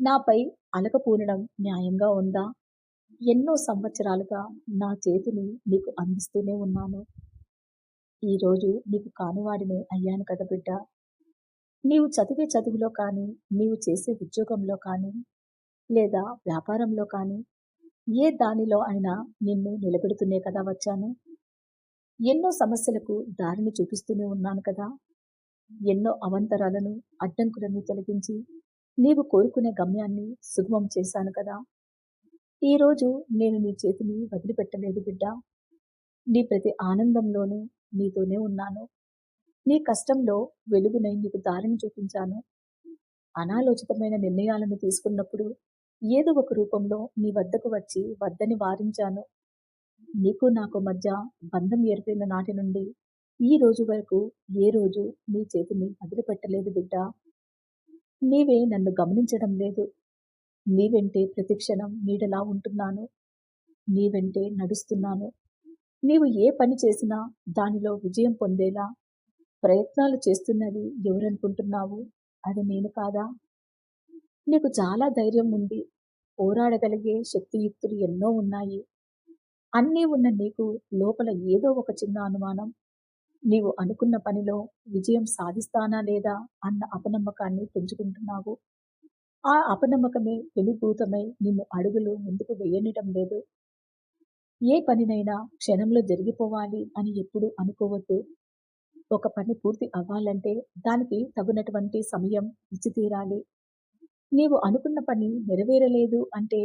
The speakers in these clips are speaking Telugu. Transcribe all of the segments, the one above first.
నాపై అలకపోనడం న్యాయంగా ఉందా? ఎన్నో సంవత్సరాలుగా నా చేతిని నీకు అందిస్తూనే ఉన్నాను. ఈరోజు నీకు కానివాడిని అయ్యాను కదా బిడ్డ నీవు చదివే చదువులో కానీ, నీవు చేసే ఉద్యోగంలో కానీ, లేదా వ్యాపారంలో కానీ, ఏ దానిలో అయినా నిన్ను నిలబెడుతూనే కదా వచ్చాను. ఎన్నో సమస్యలకు దారిని చూపిస్తూనే ఉన్నాను కదా! ఎన్నో అవంతరాలను అడ్డంకులను తొలగించి, నీవు కోరుకునే గమ్యాన్ని సుగమం చేశాను కదా! ఈరోజు నేను నీ చేతిని వదిలిపెట్టలేదు బిడ్డ నీ ప్రతి ఆనందంలోనూ నీతోనే ఉన్నాను. నీ కష్టంలో వెలుగునై నీకు దారిని చూపించాను. అనాలోచితమైన నిర్ణయాలను తీసుకున్నప్పుడు ఏదో ఒక రూపంలో నీ వద్దకు వచ్చి వద్దని వారించాను. నీకు నాకు మధ్య బంధం ఏర్పడిన నాటి నుండి ఈ రోజు వరకు ఏ రోజు నీ చేతిని వదిలిపెట్టలేదు బిడ్డ నీవే నన్ను గమనించడం లేదు. నీ వెంటే ప్రతి క్షణం నీడలా ఉంటున్నాను. నీ వెంటే నడుస్తున్నాను. నీవు ఏ పని చేసినా దానిలో విజయం పొందేలా ప్రయత్నాలు చేస్తున్నది ఎవరనుకుంటున్నావు? అది నేను కాదా? నీకు చాలా ధైర్యం ఉంది. పోరాడగలిగే శక్తియుక్తులు ఎన్నో ఉన్నాయి. అన్నీ ఉన్న నీకు లోపల ఏదో ఒక చిన్న అనుమానం. నీవు అనుకున్న పనిలో విజయం సాధిస్తానా లేదా అన్న అపనమ్మకాన్ని పెంచుకుంటున్నావు. ఆ అపనమ్మకమే వెలిభూతమై నిన్ను అడుగులు ముందుకు వేయనిటం లేదు. ఏ పనినైనా క్షణంలో జరిగిపోవాలి అని ఎప్పుడూ అనుకోవద్దు. ఒక పని పూర్తి అవ్వాలంటే దానికి తగినటువంటి సమయం ఇచ్చి తీరాలి. నీవు అనుకున్న పని నెరవేరలేదు అంటే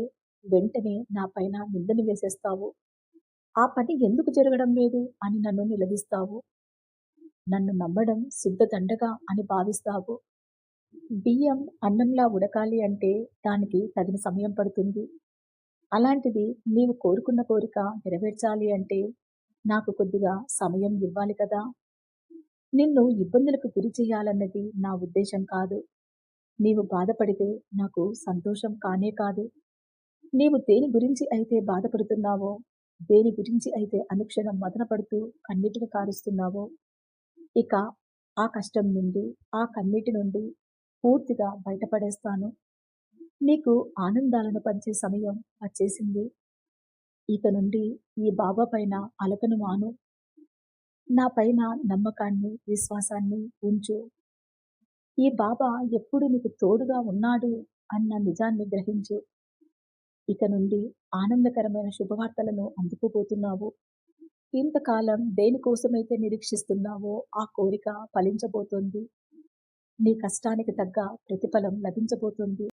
వెంటనే నా పైన నిందను వేసేస్తావు. ఆ పని ఎందుకు జరగడం లేదు అని నన్ను నిలదీస్తావు. నన్ను నమ్మడం శుద్ధ అని భావిస్తావు. బియ్యం అన్నంలా ఉడకాలి అంటే దానికి తగిన సమయం పడుతుంది. అలాంటిది నీవు కోరుకున్న కోరిక నెరవేర్చాలి అంటే నాకు కొద్దిగా సమయం ఇవ్వాలి కదా! నిన్ను ఇబ్బందులకు గురి చేయాలన్నది నా ఉద్దేశం కాదు. నీవు బాధపడితే నాకు సంతోషం కానే కాదు. నీవు దేని గురించి అయితే బాధపడుతున్నావో, దేని గురించి అయితే అనుక్షణం మదనపడుతూ కన్నీటిని కారుస్తున్నావో, ఇక ఆ కష్టం నుండి, ఆ కన్నీటి నుండి పూర్తిగా బయటపడేస్తాను. నీకు ఆనందాలను పంచే సమయం వచ్చేసింది. ఇక నుండి ఈ బాబా పైన అలకను మాను. నా పైన నమ్మకాన్ని, విశ్వాసాన్ని ఉంచు. ఈ బాబా ఎప్పుడు నీకు తోడుగా ఉన్నాడు అన్న నిజాన్ని గ్రహించు. ఇక నుండి ఆనందకరమైన శుభవార్తలను అందుకోబోతున్నావు. ఇంతకాలం దేనికోసమైతే నిరీక్షిస్తున్నావో ఆ కోరిక ఫలించబోతోంది. నీ కష్టానికి తగ్గ ప్రతిఫలం లభించబోతోంది.